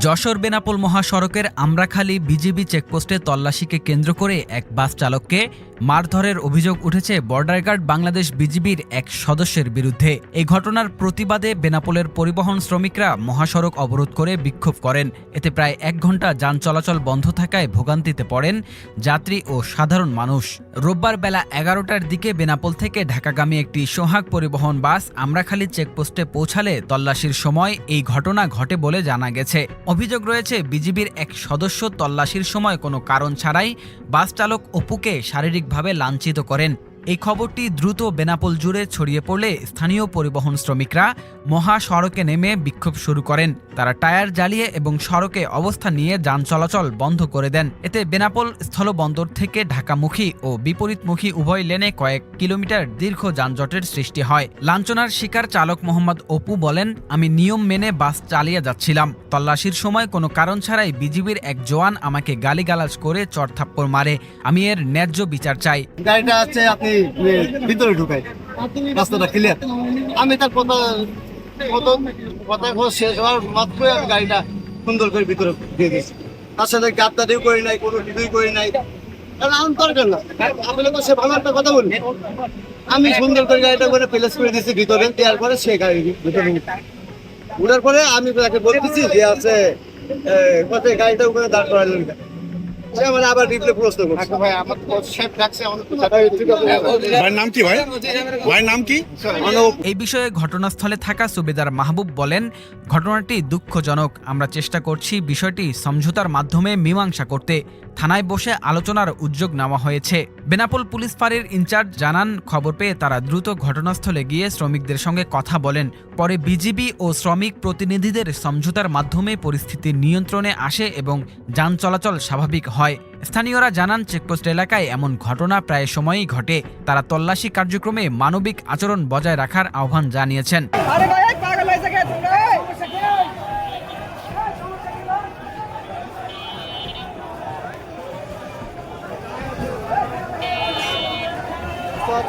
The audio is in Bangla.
যশোর বেনাপোল মহাসড়কের আমরাখালী বিজিবি চেকপোস্টে তল্লাশিকে কেন্দ্র করে এক বাস চালককে মারধরের অভিযোগ উঠেছে বর্ডার গার্ড বাংলাদেশ বিজিবির এক সদস্যের বিরুদ্ধে। এই ঘটনার প্রতিবাদে বেনাপোলের পরিবহন শ্রমিকরা মহাসড়ক অবরোধ করে বিক্ষোভ করেন। এতে প্রায় এক ঘণ্টা যান চলাচল বন্ধ থাকায় ভোগান্তিতে পড়েন যাত্রী ও সাধারণ মানুষ। রোববার বেলা এগারোটার দিকে বেনাপোল থেকে ঢাকাগামী একটি সোহাগ পরিবহন বাস আমরাখালী চেকপোস্টে পৌঁছালে তল্লাশির সময় এই ঘটনা ঘটে বলে জানা গেছে। অভিযোগ রয়েছে, বিজিবির এক সদস্য তল্লাশির সময় কোনো কারণ ছাড়াই বাস চালক অপুকে শারীরিকভাবে লাঞ্ছিত করেন। এই খবরটি দ্রুত বেনাপোল জুড়ে ছড়িয়ে পড়লে স্থানীয় পরিবহন শ্রমিকরা মহাসড়কে নেমে বিক্ষোভ শুরু করেন। তারা টায়ার জ্বালিয়ে এবং সড়কে অবস্থান নিয়ে যান চলাচল বন্ধ করে দেন। এতে বেনাপোল স্থলবন্দর থেকে ঢাকামুখী ও বিপরীতমুখী উভয় লেনে কয়েক কিলোমিটার দীর্ঘ যানজটের সৃষ্টি হয়। লাঞ্ছনার শিকার চালক মোহাম্মদ অপু বলেন, আমি নিয়ম মেনে বাস চালিয়ে যাচ্ছিলাম। তল্লাশির সময় কোনো কারণ ছাড়াই বিজিবির এক জওয়ান আমাকে গালিগালাজ করে চড়থাপ্পড় মারে। আমি এর ন্যায্য বিচার চাই। আপনি এ, ভিতরে ঢুকাই। রাস্তাটা ক্লিয়ার আমি তার কথা কথা শেষ হওয়ার মাত্রই আমি গাড়িটা সুন্দর করে ভিতরে দিয়ে দিয়েছি। তার সাথে করি নাই কোনো কিছুই করি নাই। আমার দরকার না। ভালো একটা কথা আমি সুন্দর করে গাড়িটা করে প্লেস করে দিয়েছি ভিতরে দেওয়ার পরে সে গাড়ি ভিতরে উঠার পরে আমি তাকে বলতেছি যে আছে গাড়িটা ওখানে দাঁড় করালেন? সে আমার আবার রিপ্লে প্রশ্ন করছে। ভাই আমার শেফ ডাকছে আমাদের নাম কি ভাই? ভাইয়ের নাম কি? এই বিষয়ে ঘটনাস্থলে থাকা সুবেদার মাহবুব বলেন ঘটনাটি দুঃখজনক। আমরা চেষ্টা করছি বিষয়টি সমঝোতার মাধ্যমে মীমাংসা করতে। থানায় বসে আলোচনার উদ্যোগ নেওয়া হয়েছে। বেনাপোল পুলিশ ফাঁড়ির ইনচার্জ জানান, খবর পেয়ে তারা দ্রুত ঘটনাস্থলে গিয়ে শ্রমিকদের সঙ্গে কথা বলেন। পরে বিজিবি ও শ্রমিক প্রতিনিধিদের সমঝোতার মাধ্যমে পরিস্থিতি নিয়ন্ত্রণে আসে এবং যান চলাচল স্বাভাবিক হয়। স্থানীয়রা জানান, চেকপোস্ট এলাকায় এমন ঘটনা প্রায় সময়ই ঘটে। তারা তল্লাশি কার্যক্রমে মানবিক আচরণ বজায় রাখার আহ্বান জানিয়েছেন। উস্তাদ